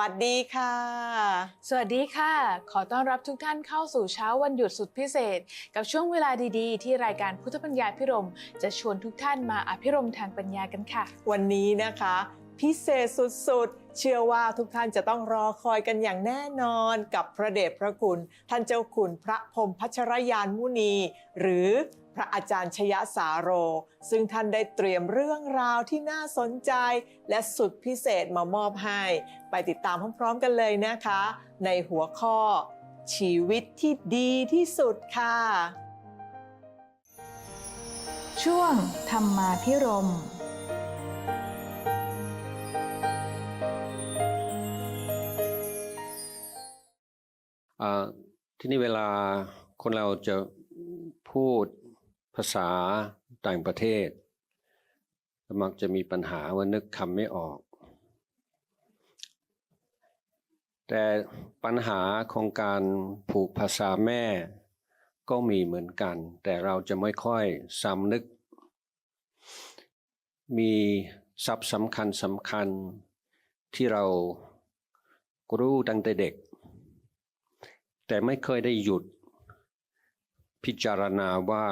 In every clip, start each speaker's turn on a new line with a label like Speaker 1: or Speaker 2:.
Speaker 1: วัสดีค่ะ
Speaker 2: สวัสดีค่ะ ขอต้อนรับทุกท่านเข้าสู่เช้าวันหยุดสุดพิเศษ กับช่วงเวลาดีๆ ที่รายการพุทธปัญญาพิรม จะชวนทุกท่านมาอภิรมย์ทางปัญญากันค่ะ
Speaker 1: วันนี้นะคะ พิเศษสุดๆ เชื่อว่าทุกท่านจะต้องรอคอยกันอย่างแน่นอนกับพระเดชพระคุณ ท่านเจ้าคุณพระพรหมพัชรยานมุนี หรือ พระอาจารย์ชยสาโร ซึ่งท่านได้เตรียมเรื่องราวที่น่าสนใจ และสุดพิเศษมามอบให้ ไปติดตามพร้อมๆกันเลยนะคะ ในหัวข้อ ชีวิตที่ดีที่สุดค่ะ
Speaker 2: ช่วงธรรมาพิรม
Speaker 3: อ่าที่นี่เวลาคนเราจะพูดภาษาต่างประเทศ มักจะมีปัญหาว่านึกคำไม่ออก แต่ปัญหาของการผูกภาษาแม่ก็มีเหมือนกัน แต่เราจะไม่ค่อยสำนึก มีศัพท์สำคัญสำคัญที่เรารู้ตั้งแต่เด็ก แต่ไม่เคยได้หยุดพิจารณาว่า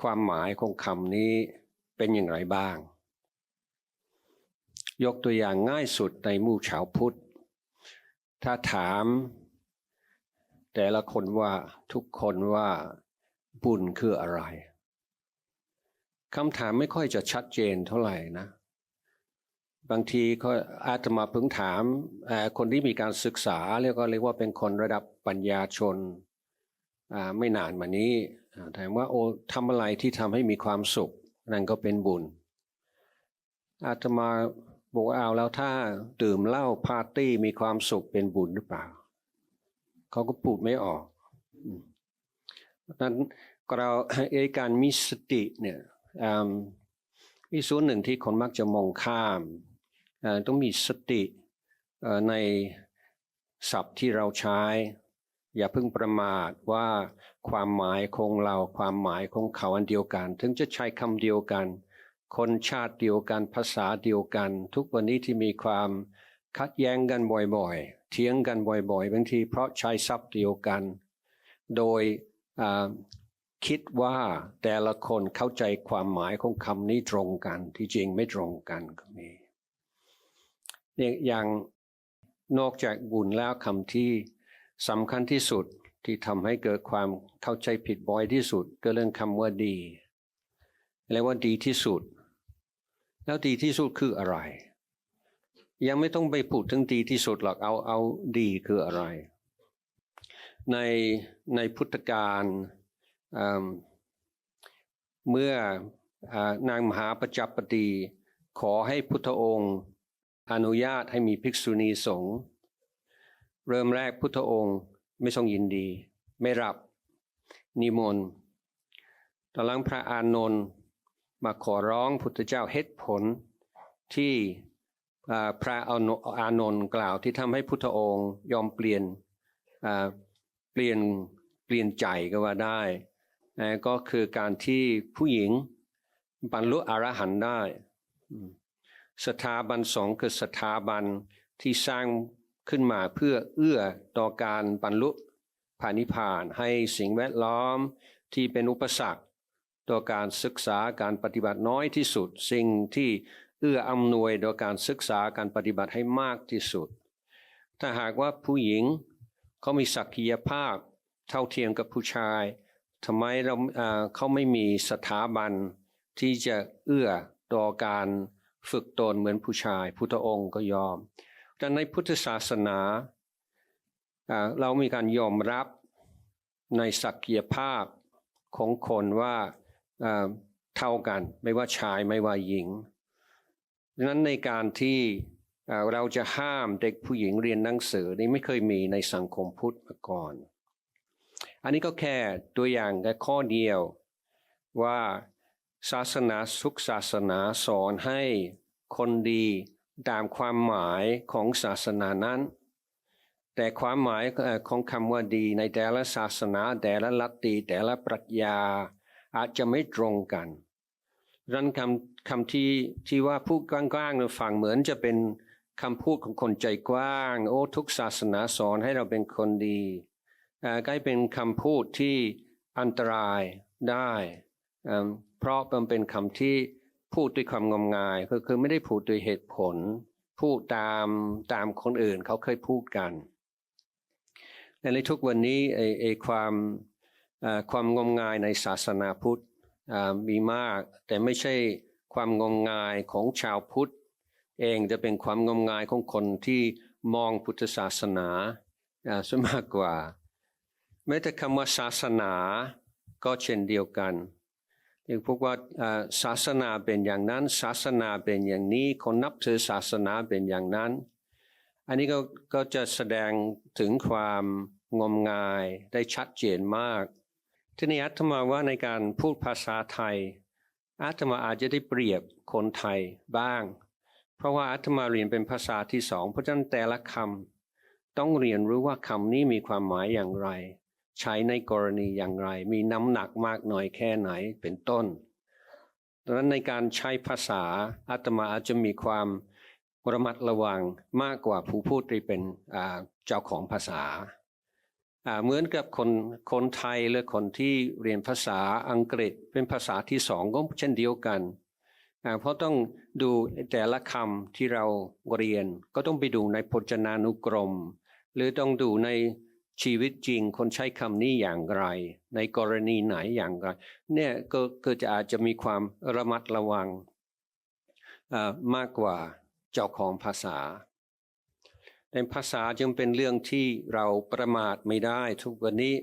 Speaker 3: ความหมายของคำนี้เป็นอย่างไรบ้าง ยกตัวอย่างง่ายสุดในมู่ชาวพุทธ ถ้าถาม แต่ละคนว่าทุกคนว่าบุญคืออะไรคำถามไม่ค่อยจะชัดเจนเท่าไหร่นะ บางทีก็อาตมาเพิ่งถามคนที่มีการศึกษาเรียกก็เรียกว่าเป็นคนระดับปัญญาชนไม่นานมานี้ อ่าถามว่าโอ้ทำอะไรที่ทำให้มีความสุข นั่นก็เป็นบุญ อาตมาบอกเอาแล้วถ้าดื่มเหล้าปาร์ตี้มีความสุขเป็นบุญหรือเปล่า เขาก็พูดไม่ออกนั้นเราเอการมีสติเนี่ยอีส่วนหนึ่งที่คนมักจะมองข้าม ต้องมีสติในศัพท์ที่เราใช้ อย่าเพิ่งประมาทว่า ความหมายของเราความหมายของเขาอันเดียวกัน ถึงจะใช้คำเดียวกัน คนชาติเดียวกันภาษาเดียวกัน ทุกวันนี้ที่มีความขัดแย้งกันบ่อยๆ เถียงกันบ่อยๆ บางทีเพราะใช้ศัพท์เดียวกัน โดยคิดว่าแต่ละคนเข้าใจความหมายของคำนี้ตรงกัน ที่จริงไม่ตรงกันก็มีเนี่ยอย่างนอกจากบุญแล้วคำที่สำคัญที่สุด ที่ทำให้เกิดความเข้าใจผิดบ่อยที่สุด ก็เรื่องคำว่าดีเรียกว่าดีที่สุด แล้วดีที่สุดคืออะไร ยังไม่ต้องไปพูดถึงดีที่สุดหรอกเอาเอาดีคืออะไร ในในพุทธกาลอืมเมื่ออนางมหาประจัปตีขอให้พุทธองค์ อนุญาตให้มีภิกษุณีสงฆ์เริ่มแรกพุทธองค์ ไม่ทรงยินดี ไม่รับนิมนต์ตอนหลังพระอานนท์มาขอร้องพุทธเจ้าเหตุผลที่พระอานนนท์กล่าวที่ทำให้พุทธองค์ยอมเปลี่ยนเปลี่ยนเปลี่ยนใจก็ว่าได้ก็คือการที่ผู้หญิงบรรลุอรหันต์ได้ สถาบันสองคือสถาบันที่สร้าง ขึ้นมาเพื่อเอื้อต่อการบรรลุผานิพานให้สิ่งแวดล้อมที่เป็นอุปสรรค ต่อการศึกษาการปฏิบัติน้อยที่สุด สิ่งที่เอื้ออำนวยต่อการศึกษาการปฏิบัติให้มากที่สุด ถ้าหากว่าผู้หญิงเขามีศักยภาพเท่าเทียมกับผู้ชายทำไมเราอ่าเขาไม่มีสถาบันที่จะเอื้อต่อการฝึกตนเหมือนผู้ชาย พุทธองค์ก็ยอม แต่ในพุทธศาสนาเรามีการยอมรับในศักยภาพของคนว่าเท่ากันไม่ว่าชายไม่ว่าหญิงดังนั้นในการที่เอ่อเราจะห้ามเด็กผู้หญิงเรียนหนังสือนี่ไม่เคยมีในสังคมพุทธมาก่อน อันนี้ก็แค่ตัวอย่างแค่ข้อเดียวว่าศาสนาสุขศาสนาสอนให้คนดี ตามความหมายของศาสนานั้น แต่ความหมายของคำว่าดีในแต่ละศาสนาแต่ละลัทธิแต่ละปรัชญาอาจจะไม่ตรงกันดังนั้นคำคำที่ที่ว่าพูดกว้างๆเราฟังเหมือนจะเป็นคำพูดของคนใจกว้าง โอ้ทุกศาสนาสอนให้เราเป็นคนดีกลายเป็นคำพูดที่อันตรายได้ เพราะมันเป็นคำที่ พูดด้วยความงมงายคือคือไม่ได้พูดด้วยเหตุผล พูดตามตามคนอื่นเขาเคยพูดกันในทุกวันนี้ไอไอความความงมงายในศาสนาพุทธมีมาก แต่ไม่ใช่ความงมงายของชาวพุทธ เองจะเป็นความงมงายของคนที่มองพุทธศาสนาซะมากกว่า แม้แต่คำว่าศาสนาก็เช่นเดียวกัน ย่างพวกว่าอ่าศาสนาเป็นอย่างนั้น ศาสนาเป็นอย่างนี้ คนนับถือศาสนาเป็นอย่างนั้น อันนี้ก็ก็จะแสดงถึงความงมงายได้ชัดเจนมาก ทีนี้อาตมาว่าในการพูดภาษาไทยอาตมาอาจจะได้เปรียบคนไทยบ้าง เพราะว่าอาตมาเรียนเป็นภาษาที่สองเพราะฉะนั้นแต่ละคำต้องเรียนรู้ว่าคำนี้มีความหมายอย่างไร ใช้ในกรณีอย่างไร มีน้ำหนักมากน้อยแค่ไหนเป็นต้นดังนั้นในการใช้ภาษาอาตมาอาจจะมีความระมัดระวังมากกว่าผู้พูดที่เป็นเจ้าของภาษา เหมือนกับคนคนไทยหรือคนที่เรียนภาษาอังกฤษเป็นภาษาที่สองก็เช่นเดียวกัน เพราะต้องดูแต่ละคำที่เราเรียนก็ต้องไปดูในพจนานุกรม หรือต้องดูใน ชีวิตจริงคนใช้คำนี้อย่างไร ในกรณีไหนอย่างไร เนี่ยก็ก็จะอาจจะมีความระมัดระวังมากกว่าเจ้าของภาษาแต่ภาษาจึงเป็นเรื่องที่เราประมาทไม่ได้ ทุกวันนี้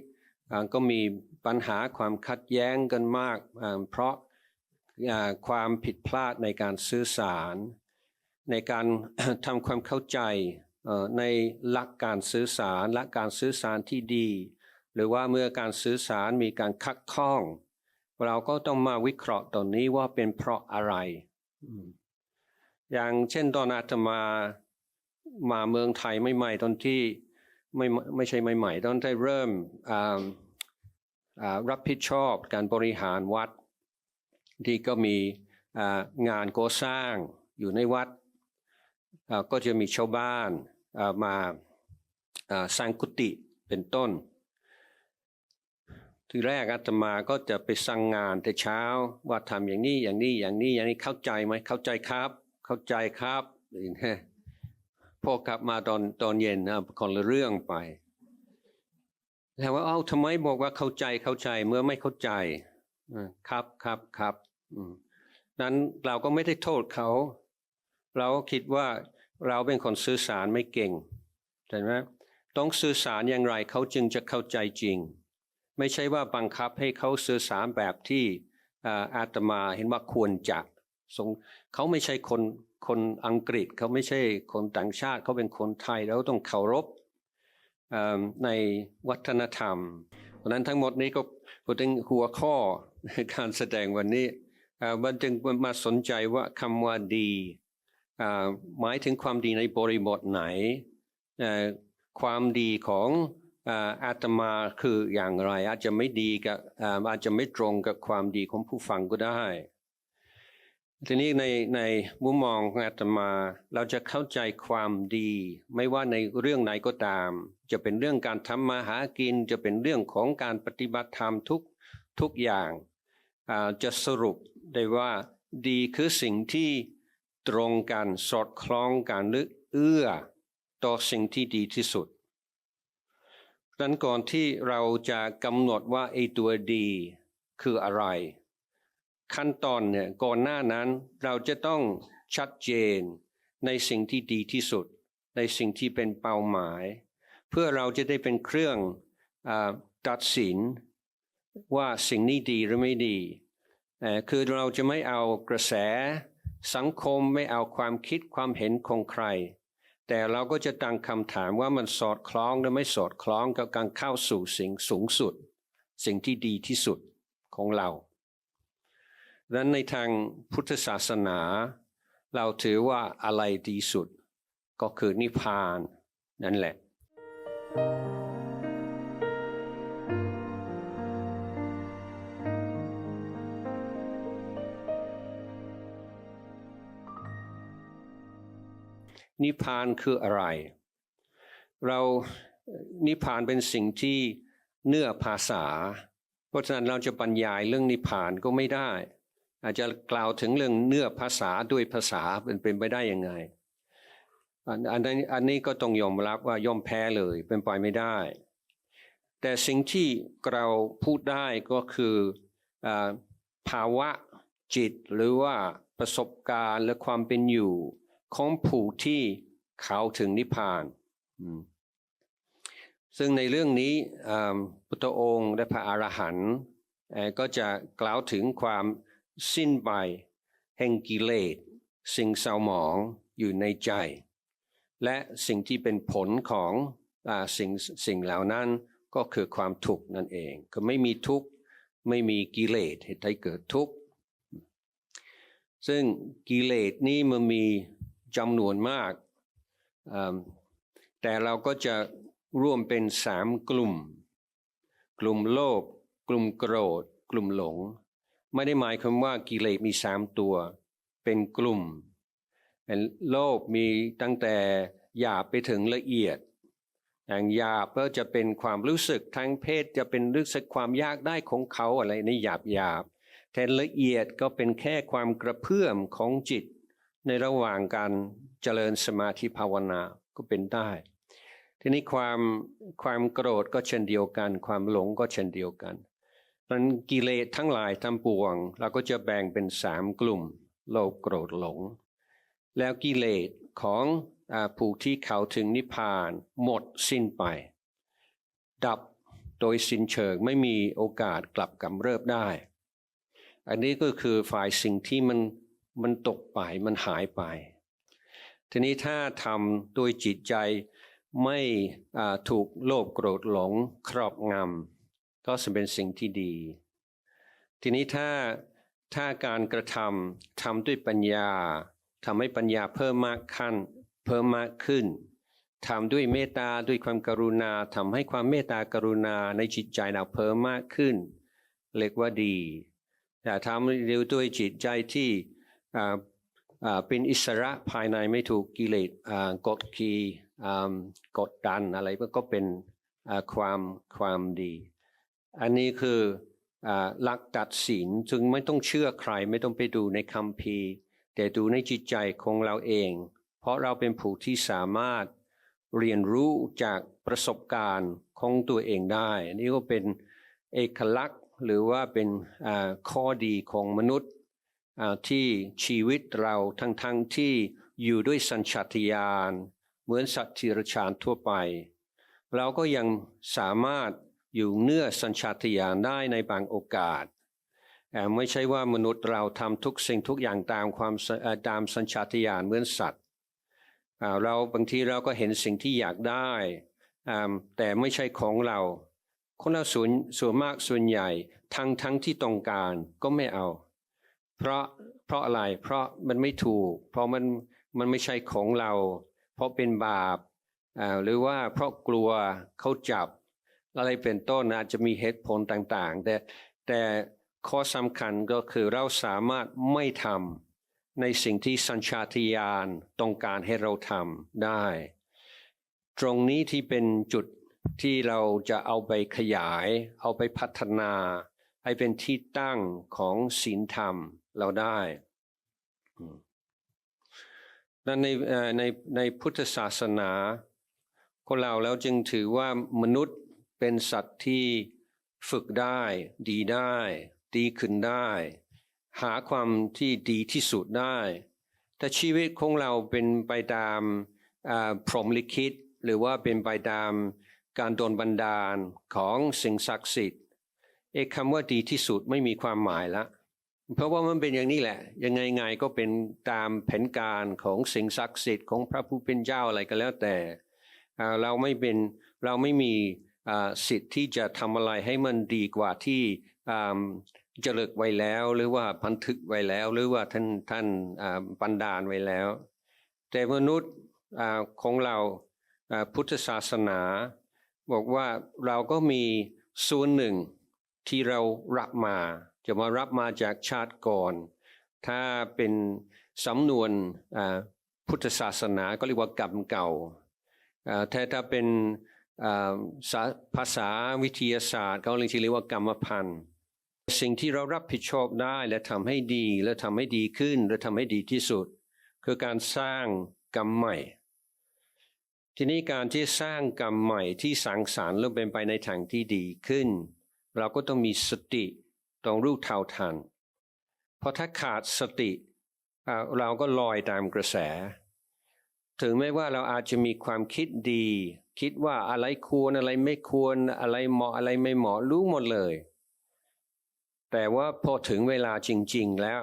Speaker 3: ก็มีปัญหาความขัดแย้งกันมาก เพราะความผิดพลาดในการสื่อสาร ในการทำความเข้าใจ ในหลักการสื่อสารและการสื่อสารที่ดี หรือว่าเมื่อการสื่อสารมีการคัดข้อง เราก็ต้องมาวิเคราะห์ตอนนี้ว่าเป็นเพราะอะไร อย่างเช่นตอนอาตมามาเมืองไทยใหม่ๆตอนที่ไม่ไม่ใช่ใหม่ๆตอนที่เริ่มรับผิดชอบการบริหารวัด ที่ก็มีงานก่อสร้างอยู่ในวัด ก็จะมีชาวบ้านมาสร้างกุฏิเป็นต้น ทีแรกอาตมาก็จะไปสั่งงานแต่เช้าว่าทำอย่างนี้อย่างนี้อย่างนี้อย่างนี้เข้าใจไหมเข้าใจครับ เข้าใจครับอย่างนี้พอกลับมาตอนตอนเย็นนะคนละเรื่องไป แล้วว่าเอ้าทำไมบอกว่าเข้าใจเข้าใจเมื่อไม่เข้าใจครับครับครับนั้นเราก็ไม่ได้โทษเขา เราก็คิดว่าเราเป็นคนสื่อสารไม่เก่งใช่ไหมต้องสื่อสารอย่างไรเขาจึงจะเข้าใจจริง ไม่ใช่ว่าบังคับให้เขาสื่อสารแบบที่อาตมาเห็นว่าควรจะสงเขาไม่ใช่คนคนอังกฤษเขาไม่ใช่คนต่างชาติเขาเป็นคนไทยแล้วต้องเคารพในวัฒนธรรมเพราะนั้นทั้งหมดนี้ก็พูดถึงหัวข้อการแสดงวันนี้มันจึงมาสนใจว่าคำว่าดี หมายถึงความดีในบริบทไหน ความดีของอาตมาคืออย่างไร อาจจะไม่ดีกับอาจจะไม่ตรงกับความดีของผู้ฟังก็ได้ ทีนี้ในในมุมมองของอาตมาเราจะเข้าใจความดี ไม่ว่าในเรื่องไหนก็ตาม จะเป็นเรื่องการทำมาหากิน จะเป็นเรื่องของการปฏิบัติธรรมทุกทุกอย่างจะสรุปได้ว่าดีคือสิ่งที่ ตรงกันสอดคล้องกันหรือเอื้อต่อสิ่งที่ดีที่สุดดังก่อนที่เราจะกำหนดว่าไอ้ตัวดีคืออะไร ขั้นตอนเนี่ยก่อนหน้านั้นเราจะต้องชัดเจนในสิ่งที่ดีที่สุด ในสิ่งที่เป็นเป้าหมาย เพื่อเราจะได้เป็นเครื่องอตัดสินว่าสิ่งนี้ดีหรือไม่ดีคือเราจะไม่เอากระแส สังคมไม่เอาความคิดความเห็นของใคร แต่เราก็จะตั้งคำถามว่ามันสอดคล้องหรือไม่สอดคล้องกับการเข้าสู่สิ่งสูงสุด สิ่งที่ดีที่สุดของเราดังนั้นในทางพุทธศาสนา เราถือว่าอะไรดีสุด ก็คือนิพพานนั่นแหละ นิพพานคืออะไร เรานิพพานเป็นสิ่งที่เนื้อภาษา เพราะฉะนั้นเราจะบรรยายเรื่องนิพพานก็ไม่ได้ อาจจะกล่าวถึงเรื่องเนื้อภาษาด้วยภาษาเป็นเป็นไปได้ยังไงอันนี้อันนี้ก็ต้องยอมรับว่าย่อมแพ้เลยเป็นไปไม่ได้ แต่สิ่งที่เราพูดได้ก็คืออภาวะจิตหรือว่าประสบการณ์และความเป็นอยู่ ของผู้ที่เขาถึงนิพพาน ซึ่งในเรื่องนี้พุทธองค์และพระอรหันต์ก็จะกล่าวถึงความสิ้นไปแห่งกิเลสสิ่งเศร้าหมองอยู่ในใจ และสิ่งที่เป็นผลของอสิ่งสิ่งเหล่านั้นก็คือความทุกข์นั่นเอง ก็ไม่มีทุกข์ไม่มีกิเลสเหตุให้เกิดทุกข์ซึ่งกิเลสนี้มันมี จำนวนมาก แต่เราก็จะร่วมเป็นสามกลุ่ม กลุ่มโลภกลุ่มโกรธ กลุ่มหลง ไม่ได้หมายความว่ากิเลสมีสามตัว เป็นกลุ่มโลภมีตั้งแต่หยาบไปถึงละเอียดอย่างหยาบก็จะเป็นความรู้สึกทางเพศจะเป็นรู้สึกความยากได้ของเขาอะไรในหยาบหยาบแต่ละเอียดก็เป็นแค่ความกระเพื่อมของจิต ในระหว่างการเจริญสมาธิภาวนาก็เป็นได้ ทีนี้ความความโกรธก็เช่นเดียวกัน ความหลงก็เช่นเดียวกันมันกิเลสทั้งหลายทั้งปวง เราก็จะแบ่งเป็นสามกลุ่ม โลภโกรธหลง แล้วกิเลสของอผู้ที่เขาถึงนิพพานหมดสิ้นไป ดับโดยสิ้นเชิงไม่มีโอกาสกลับกำเริบได้ อันนี้ก็คือฝ่ายสิ่งที่มัน มันตกไปมันหายไป ทีนี้ถ้าทำโดยจิตใจไม่ถูกโลภโกรธหลงครอบงำก็จะเป็นสิ่งที่ดี ทีนี้ถ้าถ้าการกระทำทำด้วยปัญญาทำให้ปัญญาเพิ่มมากขั้นเพิ่มมากขึ้นทำด้วยเมตตาด้วยความกรุณาทำให้ความเมตตากรุณาในจิตใจเราเพิ่มมากขึ้น เรียกว่าดีแต่ทำเร็วด้วยจิตใจที่ เป็นอิสระภายในไม่ถูกกิเลสกดขี่กดดันอะไรก็เป็นความความดี อันนี้คือหลักตัดสินจึงไม่ต้องเชื่อใครไม่ต้องไปดูในคัมภีแต่ดูในจิตใจของเราเอง เพราะเราเป็นผู้ที่สามารถเรียนรู้จากประสบการณ์ของตัวเองได้นี่ก็เป็นเอกลักษณ์หรือว่าเป็นข้อดีของมนุษย์ ที่ชีวิตเราทั้งๆทที่อยู่ด้วยสัญชาตญาณเหมือนสัตว์ที่รชานทั่วไป เราก็ยังสามารถอยู่เนื้อสัญชาตญาณได้ในบางโอกาสแต่ไม่ใช่ว่ามนุษย์เราทำทุกสิ่งทุกอย่างตามความตามสัญชาตญาณเหมือนสัตว์เราบางทีเราก็เห็นสิ่งที่อยากได้แต่ไม่ใช่ของเรา คนเราส่วนส่วนมากส่วนใหญ่ทั้งทั้งที่ต้องการก็ไม่เอา เพราะเพราะอะไร เพราะมันไม่ถูก เพราะมันมันไม่ใช่ของเรา เพราะเป็นบาปอ่าหรือว่าเพราะกลัวเขาจับ อะไรเป็นต้นอาจจะมีเหตุผลต่างๆ แต่แต่ข้อสำคัญก็คือเราสามารถไม่ทำในสิ่งที่สัญชาตญาณต้องการให้เราทำได้ ตรงนี้ที่เป็นจุดที่เราจะเอาไปขยาย เอาไปพัฒนา ให้เป็นที่ตั้งของศีลธรรม เราได้นั้นในในในพุทธศาสนาคนเราแล้วจึงถือว่ามนุษย์เป็นสัตว์ที่ฝึกได้ ดีได้ ดีขึ้นได้ หาความที่ดีที่สุดได้ แต่ชีวิตของเราเป็นไปตามพรหมลิขิตหรือว่าเป็นไปตามการโดนบันดาลของสิ่งศักดิ์สิทธิ์เอกคำว่าดีที่สุดไม่มีความหมายละ เพราะว่ามันเป็นอย่างนี้แหละ ยังไงไงก็เป็นตามแผนการของสิ่งศักดิ์สิทธิ์ของพระผู้เป็นเจ้าอะไรก็แล้วแต่เราไม่เป็นเราไม่มีสิทธิ์ที่จะทำอะไรให้มันดีกว่าที่อ่าจรึกไว้แล้ว หรือว่าบันทึกไว้แล้ว หรือว่าท่านท่านอ่าบันดาลไว้แล้ว แต่มนุษย์ของเราพุทธศาสนา บอกว่าเราก็มีส่วนหนึ่งที่เรารับมา จะมารับมาจากชาติก่อน ถ้าเป็นสำนวนพุทธศาสนาก็เรียกว่ากรรมเก่าอ่ถ้าเป็นาภาษาวิทยาศาสตร์เขาเรียกว่ากรรมพันธ์สิ่งที่เรารับผิดชอบได้และทำให้ดีและทำให้ดีขึ้นและทำให้ดีที่สุด คือการสร้างกรรมใหม่ ทีนี้การที่สร้างกรรมใหม่ที่สังสรรแล้วเป็นไปในทางที่ดีขึ้น เราก็ต้องมีสติ ต้องรู้เท่าทัน เพราะถ้าขาดสติ เราก็ลอยตามกระแส ถึงแม้ว่าเราอาจจะมีความคิดดี คิดว่าอะไรควรอะไรไม่ควรอะไรเหมาะอะไรไม่เหมาะรู้หมดเลย แต่ว่าพอถึงเวลาจริง ๆ แล้ว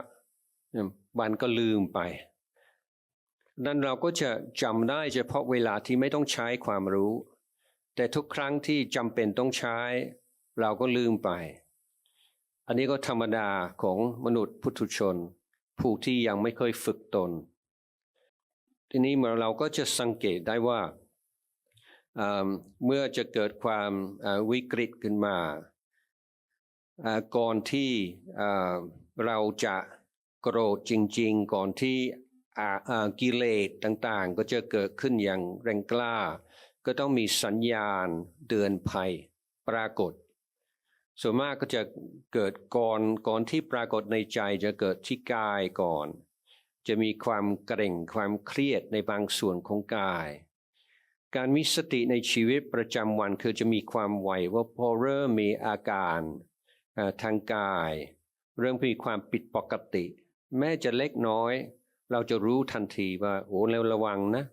Speaker 3: มันก็ลืมไป นั้นเราก็จะจำได้เฉพาะเวลาที่ไม่ต้องใช้ความรู้ แต่ทุกครั้งที่จำเป็นต้องใช้ เราก็ลืมไป อันนี้ก็ธรรมดาของมนุษย์พุทุชน ผู้ที่ยังไม่เคยฝึกตน ทีนี้เราก็จะสังเกตได้ว่าเมื่อจะเกิดความาวิกฤตขึ้นมาาก่อนที่อ่เราจะโกรธจริง ๆ ก่อนที่กิเลสต่างๆ ก็จะเกิดขึ้นอย่างแรงกล้า ก็ต้องมีสัญญาณเตือนภัยปรากฏ ส่วนมากก็จะเกิดก่อนก่อนที่ปรากฏในใจจะเกิดที่กายก่อน จะมีความเกร็งความเครียดในบางส่วนของกาย การมีสติในชีวิตประจำวันคือจะมีความไหวว่าพอเริ่มมีอาการทางกาย เริ่มมีความผิดปกติ แม้จะเล็กน้อย เราจะรู้ทันทีว่าโอ้แล้วระวังนะ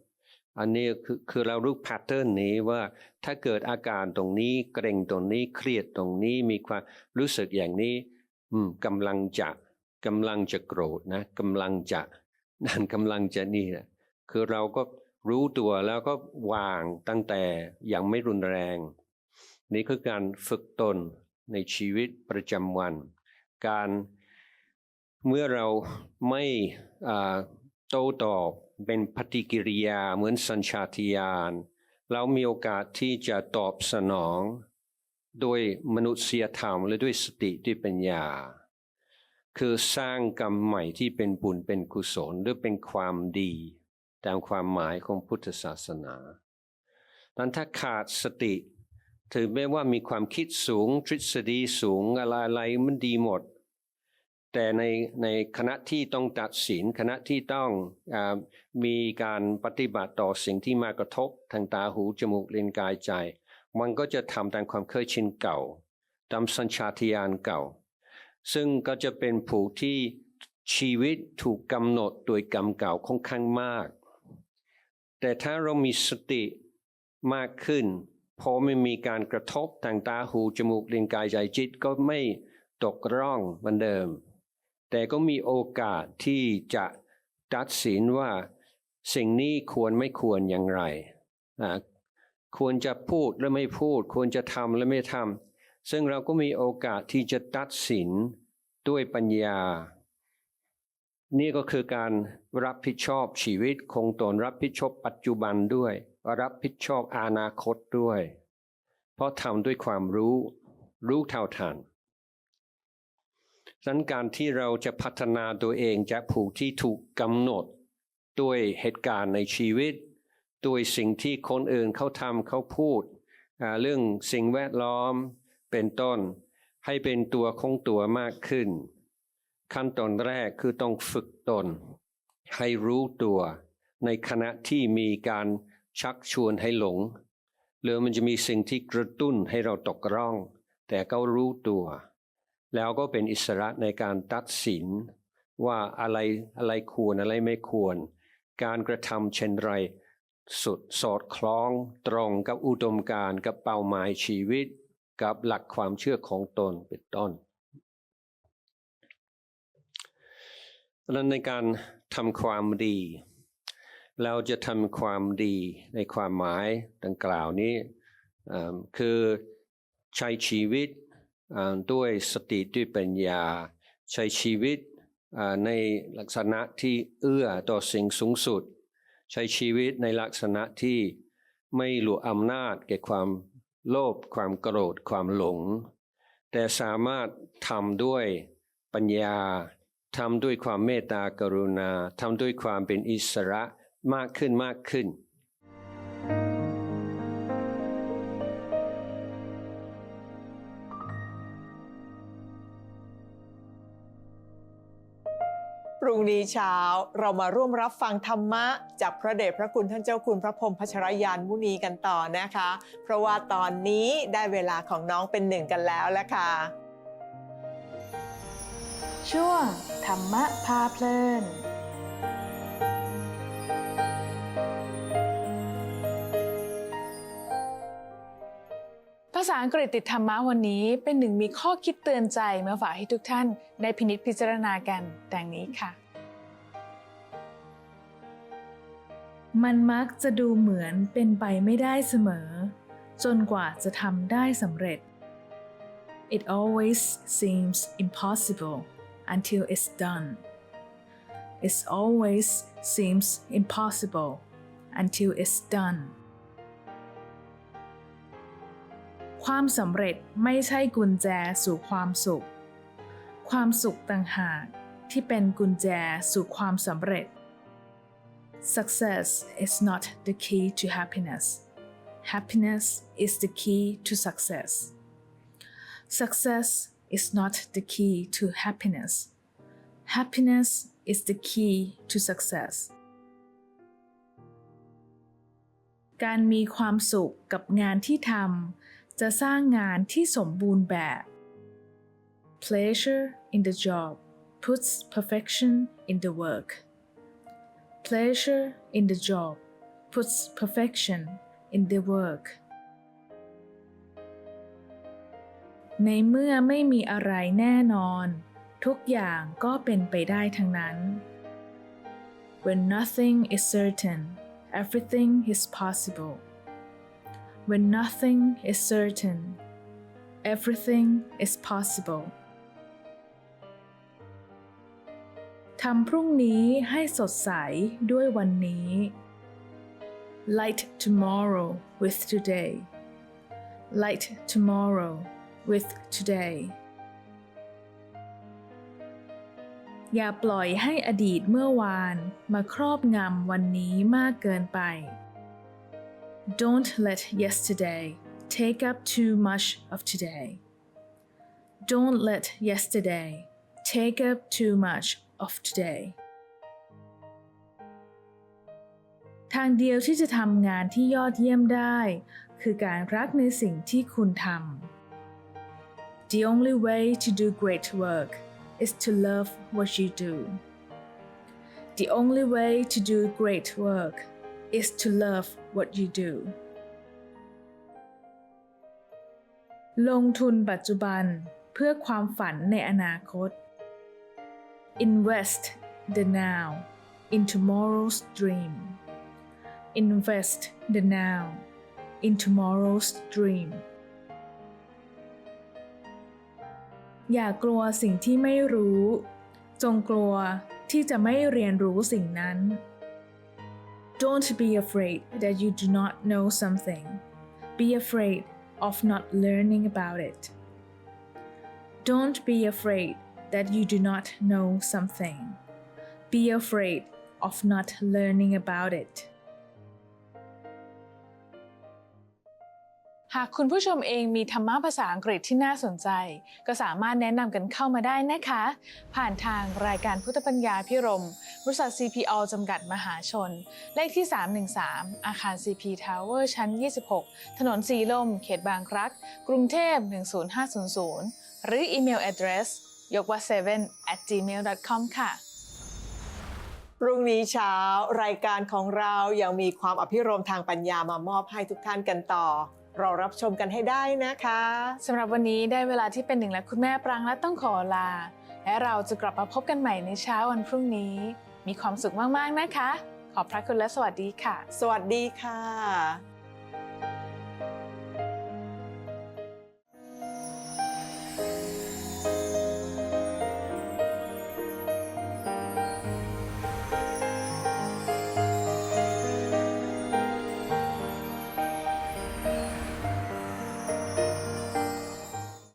Speaker 3: อันนี้คือคือเรารู้แพทเทิร์นนี้ว่าถ้าเกิดอาการตรงนี้เกร็งตรงนี้เครียดตรงนี้มีความรู้สึกอย่างนี้ อืมกำลังจะกำลังจะโกรธนะกำลังจะนั่นกำลังจะนี่นะคือเราก็รู้ตัวแล้วก็วางตั้งแต่อยังไม่รุนแรง นี่คือการฝึกตนในชีวิตประจำวัน การเมื่อเราไม่โต้ตอบ เป็นปฏิกิริยาเหมือนสัญชาตญาณเรามีโอกาสที่จะตอบสนองโดยมนุษยธรรมและด้วยสติด้วยปัญญา คือสร้างกรรมใหม่ที่เป็นบุญเป็นกุศลหรือเป็นความดี ตามความหมายของพุทธศาสนาดังนั้นถ้าขาดสติ ถึงแม้ว่ามีความคิดสูงทฤษฎีสูงอะไรอะไรมันดีหมด แต่ในในคณะที่ต้องตัดสินคณะที่ต้องอมีการปฏิบัติต่อสิ่งที่มากระทบทางตาหูจมูกลิ้นกายใจ มันก็จะทำตามความเคยชินเก่า ตามสัญชาตญาณเก่า ซึ่งก็จะเป็นผู้ที่ชีวิตถูกกำหนดโดยกรรมเก่าค่อนข้างมาก แต่ถ้าเรามีสติมากขึ้นพอไม่มีการกระทบทางตาหูจมูกลิ้นกายใจจิตก็ไม่ตกร่องเหมือนเดิม แต่ก็มีโอกาสที่จะตัดสินว่าสิ่งนี้ควรไม่ควรอย่างไร ควรจะพูดหรือไม่พูด ควรจะทำหรือไม่ทำซึ่งเราก็มีโอกาสที่จะตัดสินด้วยปัญญา นี่ก็คือการรับผิดชอบชีวิตคงตนรับผิดชอบปัจจุบันด้วย รับผิดชอบอนาคตด้วย เพราะทำด้วยความรู้ รู้เท่าทัน ดังนั้นการที่เราจะพัฒนาตัวเองจากผู้ที่ถูกกำหนดด้วยเหตุการณ์ในชีวิตด้วยสิ่งที่คนอื่นเขาทำเขาพูด เรื่องสิ่งแวดล้อมเป็นต้น ให้เป็นตัวของตัวมากขึ้น ขั้นตอนแรกคือต้องฝึกตน ให้รู้ตัว ในขณะที่มีการชักชวนให้หลงหรือมันจะมีสิ่งที่กระตุ้นให้เราตกร่อง แต่ก็รู้ตัว แล้วก็เป็นอิสระในการตัดสินว่าอะไรอะไรควรอะไรไม่ควร การกระทำเช่นไร สุดสอดคล้องตรงกับอุดมการณ์กับเป้าหมายชีวิต กับหลักความเชื่อของตนเป็นต้นดังนั้นในการทำความดี เราจะทำความดีในความหมายดังกล่าวนี้คือใช้ชีวิต ด้วยสติด้วยปัญญา ใช้ชีวิตในลักษณะที่เอื้อต่อสิ่งสูงสุด ใช้ชีวิตในลักษณะที่ไม่หลวอำนาจแก่ความโลภความโกรธความหลง แต่สามารถทำด้วยปัญญาทำด้วยความเมตตากรุณาทำด้วยความเป็นอิสระมากขึ้นมากขึ้น
Speaker 1: พรุ่งนี้เช้าเรามาร่วมรับฟังธรรมะ จากพระเดชพระคุณท่านเจ้าคุณพระพรมพัชรยานมุนีกันต่อนะคะ เพราะว่าตอนนี้ได้เวลาของน้องเป็นหนึ่งกันแล้วละค่ะ
Speaker 2: ช่วงธรรมะพาเพลินาษาอังกฤษติดธรรมะวันนี้เป็นหนึ่งมีข้อคิดเตือนใจมาฝากให้ทุกท่านได้พินิจพิจารณากันดังนี้ค่ะ
Speaker 4: มันมักจะดูเหมือนเป็นไปไม่ได้เสมอ จนกว่าจะทำได้สำเร็จ It always seems impossible until it's done. It always seems impossible until it's done. ความสำเร็จไม่ใช่กุญแจสู่ความสุข ความสุขต่างหากที่เป็นกุญแจสู่ความสำเร็จ Success is not the key to happiness. Happiness is the key to success. Success is not the key to happiness. Happiness is the key to success. การมีความสุขกับงานที่ทำ จะสร้างงานที่สมบูรณ์แบบ Pleasure in the job puts perfection in the work. Pleasure in the job puts perfection in the work. ในเมื่อไม่มีอะไรแน่นอน ทุกอย่างก็เป็นไปได้ทั้งนั้น When nothing is certain, everything is possible. When nothing is certain, everything is possible. ทำพรุ่งนี้ให้สดใสด้วยวันนี้ Light tomorrow with today. Light tomorrow with today. อย่าปล่อยให้อดีตเมื่อวานมาครอบงำวันนี้มากเกินไป Don't let yesterday take up too much of today. Don't let yesterday take up too much of today. ทางเดียวที่จะทำงานที่ยอดเยี่ยมได้ คือการรักในสิ่งที่คุณทำ The only way to do great work is to love what you do. The only way to do great work is to love what you do. ลงทุนปัจจุบันเพื่อความฝันในอนาคต Invest the now in tomorrow's dream. Invest the now in tomorrow's dream. อย่ากลัวสิ่งที่ไม่รู้ จงกลัวที่จะไม่เรียนรู้สิ่งนั้น Don't be afraid that you do not know something. Be afraid of not learning about it. Don't be afraid that you do not know something. Be afraid of not learning about it.
Speaker 2: หากคุณผู้ชมเองมีธรรมะภาษาอังกฤษที่น่าสนใจ ก็สามารถแนะนำกันเข้ามาได้นะคะ ผ่านทางรายการพุทธปัญญาพิรมบริษัท CPO จำกัดมหาชน เลขที่ 313 อาคาร CP Tower ชั้น 26 ถนนสีลม เขตบางรัก กรุงเทพ 10500 หรืออีเมล address ยกว่า7 at gmail.com ค่ะ
Speaker 1: พรุ่งนี้เช้ารายการของเรายังมีความอภิรมย์ทางปัญญามามอบให้ทุกท่านกันต่อ รารับชมกันให้ได้นะคะ
Speaker 2: สำหรับวันนี้ได้เวลาที่เป็นหนึ่งและคุณแม่ปรางและต้องขอลา
Speaker 4: และเราจะกลับมาพบกันใหม่ในเช้าวันพรุ่งนี้ มีความสุขมากๆนะคะ ขอบพระคุณและสวัสดีค่ะ
Speaker 1: สวัสดีค่ะ